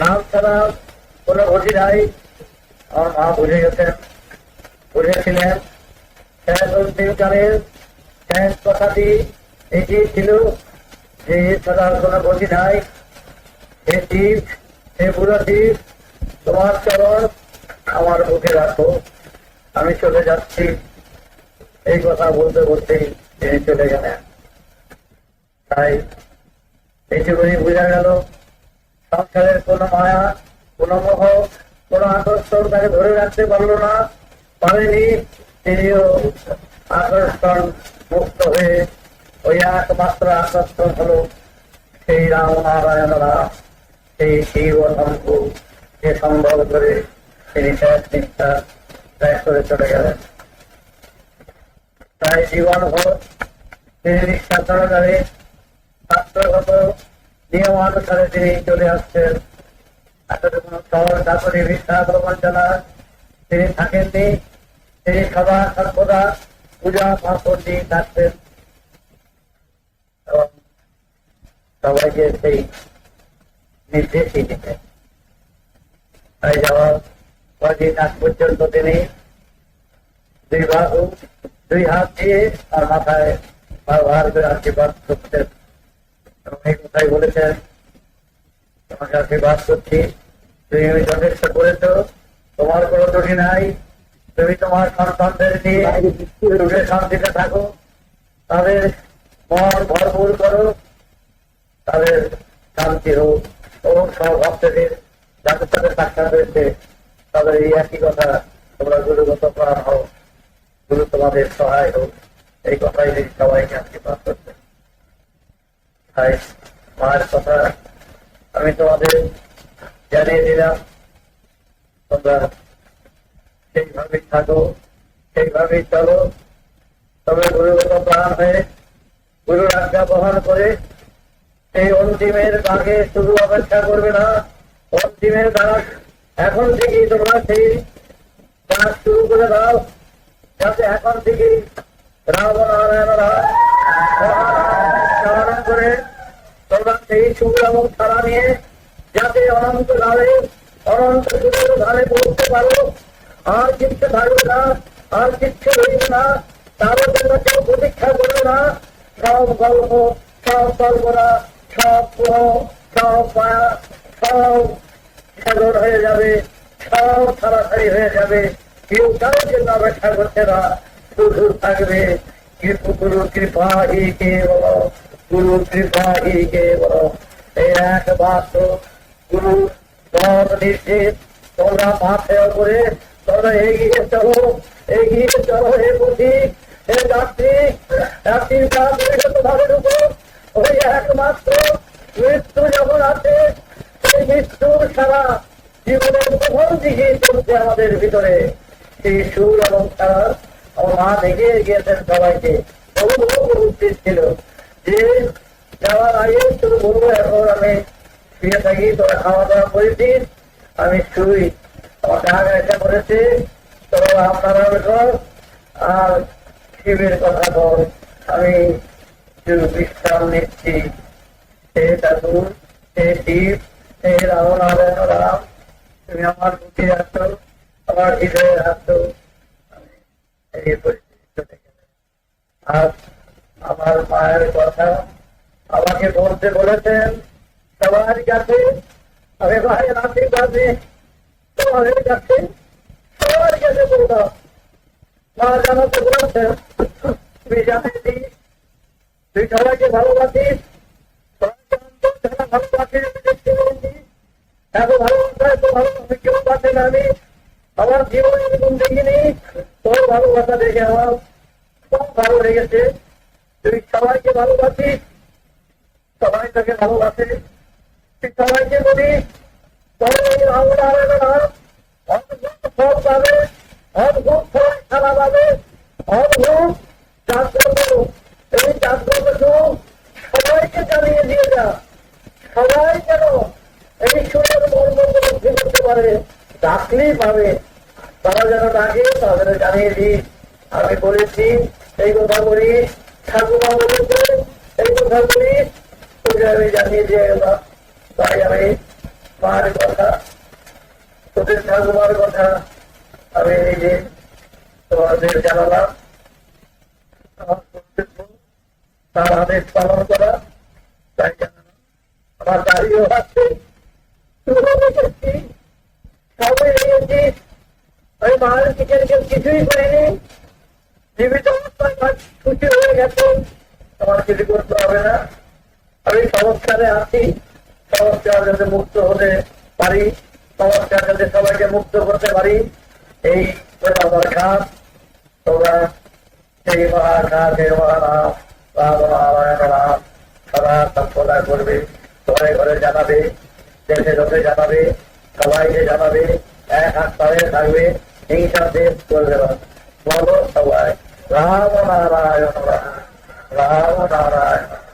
নাম ছাড়া কোনো ঘটি নাই। আমার মা বুঝে গেছেন, বুঝেছিলেন। শেষ অন্তিমকালের শেষ কথাটি এটি ছিল যে ছাড়া কোনো ঘটি নাই। হে দ্বীপ হে বুড়ো দ্বীপ তোমার চরণ আমার মুখে রাখো। আমি চলে যাচ্ছি। এই কথা বলতে বলতেই তিনি চলে গেলেন। তাই এইটুকুনি বোঝা গেল। সংসারের কোনো মায়া, কোনো মোহ, কোনো আকর্ষণ তাকে ধরে রাখতে পারল না, পারেনি। তিনিও আকর্ষণ মুক্ত হয়ে ওই একমাত্র আকর্ষণ হলো সেই রাম নারায়ণ রাম সেই শিব শম্ভু কে সম্ভব করে তিনি শেষ নিষ্ঠা ত্যাগ করে চলে গেলেন। তাই জীবন ভর তিনি নিষ্ঠা সহকারে শাস্ত্রগত নিয়মানুসারে তিনি চলে আসছেন। আসলে কোন শহর চাকরি ভিক্ষা প্রবঞ্চনা তিনি থাকেননি। তিনি সদা সর্বদা পূজা পার্বণ দিয়ে থাকতেন। সবাইকে সেই নির্দেশই দিতেন। তাই যাওয়ার কদিন আগ পর্যন্ত তিনি দুই বাহু, দুই হাত দিয়ে আর মাথায় ব্যবহার করে আশীর্বাদ করতেন। এই কথাই বলেছেন তোমাকে আশীর্বাদ করছি। তুমি আমি যথেষ্ট করেছ, তোমার কোনো ত্রুটি নাই। তুমি তোমার সন্তানদের নিয়ে শান্তিতে থাকো। তাদের মন ভরপুর করো। তাদের শান্তি হোক। এবং সব ভক্তদের যাদের সাথে সাক্ষাৎ হয়েছে, তাদের এই একই কথা তোমরা গুরুগত প্রাণ হোক। গুরু তোমাদের সহায় হোক। এই কথাই সবাইকে আশীর্বাদ করছেন তাই মায়ের কথা আমি তোমাদের জানিয়ে দিলাম। তোমরা সেইভাবেই থাকো, সেইভাবেই চলো। তবে গুরুগত প্রাণ হয়ে গুরুর আজ্ঞা বহন করে সেই অন্তিমের দাগে শুধু অপেক্ষা করবে না, অন্তিমের দাগ এখন থেকেই তোমরা সেই কাজ শুরু করে দাও, যাতে এখন থেকেই রাম নারায়ণ রাম করে তোমরা সেই এবং ছাড়া নিয়ে যাতে অনন্ত ধারে অনন্ত ধারে পৌঁছতে পারো। আর কিচ্ছু থাকবে না, আর কিচ্ছু রইবে না তারও জন্য কেউ প্রতীক্ষা করবে না। সব গল্প, সব কল্পনা, সব পুহ সব মায়া, সব সাগর হয়ে যাবে, সব ছাড়াছাড়ি হয়ে যাবে। কেউ কারোর জন্য অপেক্ষা করছে না, শুধু থাকবে কৃপা কে বলো। গুরু কৃপা হি কে বলো। এই একমাত্র গুরু। পথ নির্দেশ তোমরা মাথে করে তোমরা এগিয়ে চলো এগিয়ে চলো হে বুঝি হে যাত্রী একমাত্র মৃত্যু যখন আছে, সেই মৃত্যুর সারা জীবনের আমাদের ভিতরে। সেই এবং সারা আমার গিয়েছেন সবাইকে। বহু ছিল। যে যাওয়ার আগে শুধু বলব এখন আমি শুয়ে থাকি তোরা খাওয়া দাওয়া করেছিস আমি শুই আমার টাকা একটা করেছে তোরা আপনারা কর আর শিবের কথা কর আমি বিশ্রাম নিচ্ছি হে ঠাকুর হে শিব হে রাম রাম তুমি আমার বুকে আসো আমার হৃদয়ে আসো আমি এই পরিস্থিতি চলে গেলে আর আমার মায়ের কথা আমাকে বলতে বলেছেন সবার কাছে আমি ভাইয়ের আশীর্বাদ তোমাদের কাছে সবার কাছে বললাম মা জানাতে বলেছেন তুমি জানাই তুই সবাইকে ভালোবাসিস এত ভালোবাসা এত ভালোবাসা কেউ পাচ্ছে না আমি। আমার জীবনে দেখিনি তোর ভালোবাসা দেখে আমার খুব ভালো লেগেছে। তুই সবাইকে ভালোবাসিস সবাই তোকে ভালোবাসে। তুই সবাইকে তোর এই হবে না, অদ্ভুত ফল পাবে, অদ্ভুত ফল খেলা পাবে, অদ্ভুত জাগ্রত এই জাগ্রত সবাইকে জানিয়ে দিয়ে যা। সবাই যেন এই সুরের মর্মগুলো বুঝতে করতে পারে, ডাকলেই পাবে। তারা যেন ডাকে তাদের জানিয়ে দিই আমি বলেছি, এই কথা বলি ঠাকুমা এই কথা পালন করা তাই জানালাম আমার দাঁড়িয়েও আছে আমি মায়ের কিচেন কিছুই করিনি। জীবিত অবস্থায় হয়ে গেছে আমার কিছু করতে হবে না। আমি সংস্কারে আছি সংস্কার যাতে মুক্ত হতে পারি, সংস্কার যাতে সবাইকে মুক্ত করতে পারি, এই আমার কাজ তোমরা সেই মহাকাশ হে করবে। ঘরে ঘরে জানাবে, দেশে জানাবে, সবাইকে জানাবে, এক হাত পায়ে থাকবে, হিংসা দেশ করবে বলো সবাই। রাম নারায়ণ রাম রাম নারায়ণ